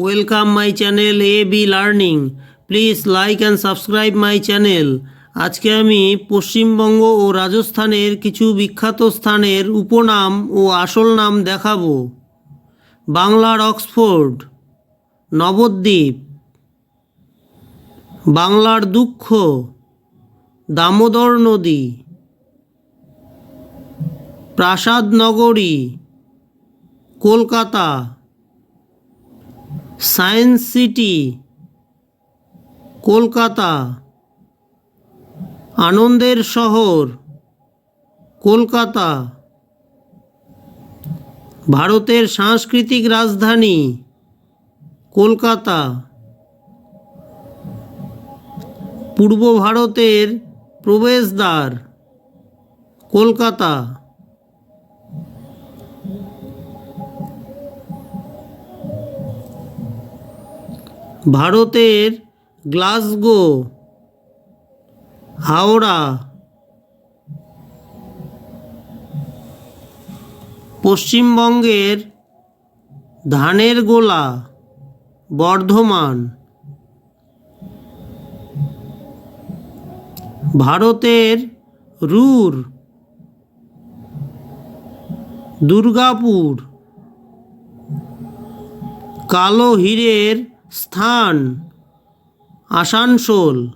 Welcome my channel A B learning please like and subscribe my channel আজকে আমি পশ্চিমবঙ্গ ও রাজস্থানের কিছু বিখ্যাত স্থানের উপনাম ও আসল নাম দেখাবো। বাংলার অক্সফোর্ড, নবদ্বীপ। বাংলার দুঃখ, দামোদর নদী। প্রাসাদ নগরী কলকাতা। সায়েন্স সিটি কলকাতা আনন্দের শহর কলকাতা ভারতের সাংস্কৃতিক রাজধানী কলকাতা পূর্ব ভারতের প্রবেশদ্বার কলকাতা। ভারতের গ্লাসগো হাওড়া পশ্চিমবঙ্গের ধানের গোলা বর্ধমান। ভারতের রুর দুর্গাপুর। কালো হীরের স্থান আসানসোল।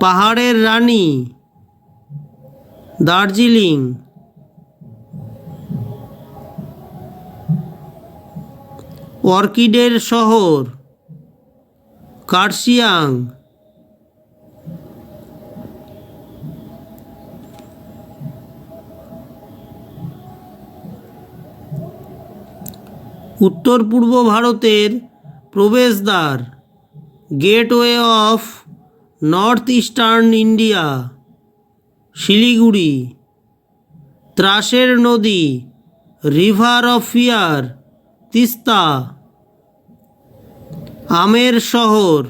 পাহাড়ের রানী দার্জিলিং। অর্কিডের শহর কার্শিয়াং। উত্তর পূর্ব ভারতের প্রবেশদ্বার, gateway of north eastern India, Siliguri, ত্রাসের নদী, রিভার অফ ফিয়ার, তিস্তা, আমের শহর,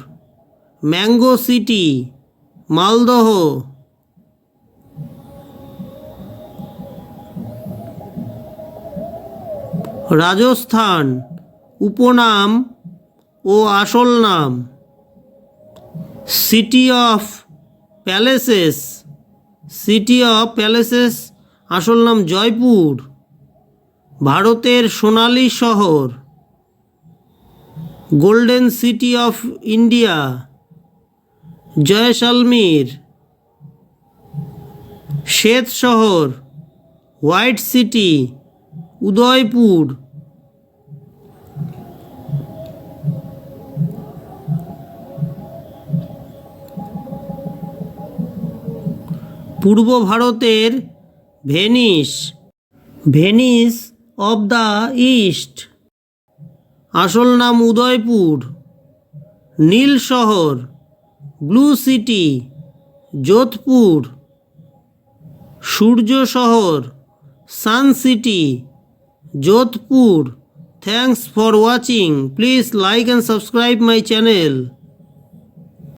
ম্যাঙ্গো সিটি, মালদহ। রাজস্থান, উপনাম ও আসল নাম। City of palaces city of palaces আসল নাম জয়পুর, ভারতের সোনালী শহর। Golden city of India Jaisalmer. শ্বেত শহর হোয়াইট সিটি উদয়পুর। পূর্ব ভারতের Venice. Venice of the east আসল নাম উদয়পুর। নীল শহর। Blue city Jodhpur. সূর্য শহর। Sun city Jodhpur thanks for watching please like and subscribe my channel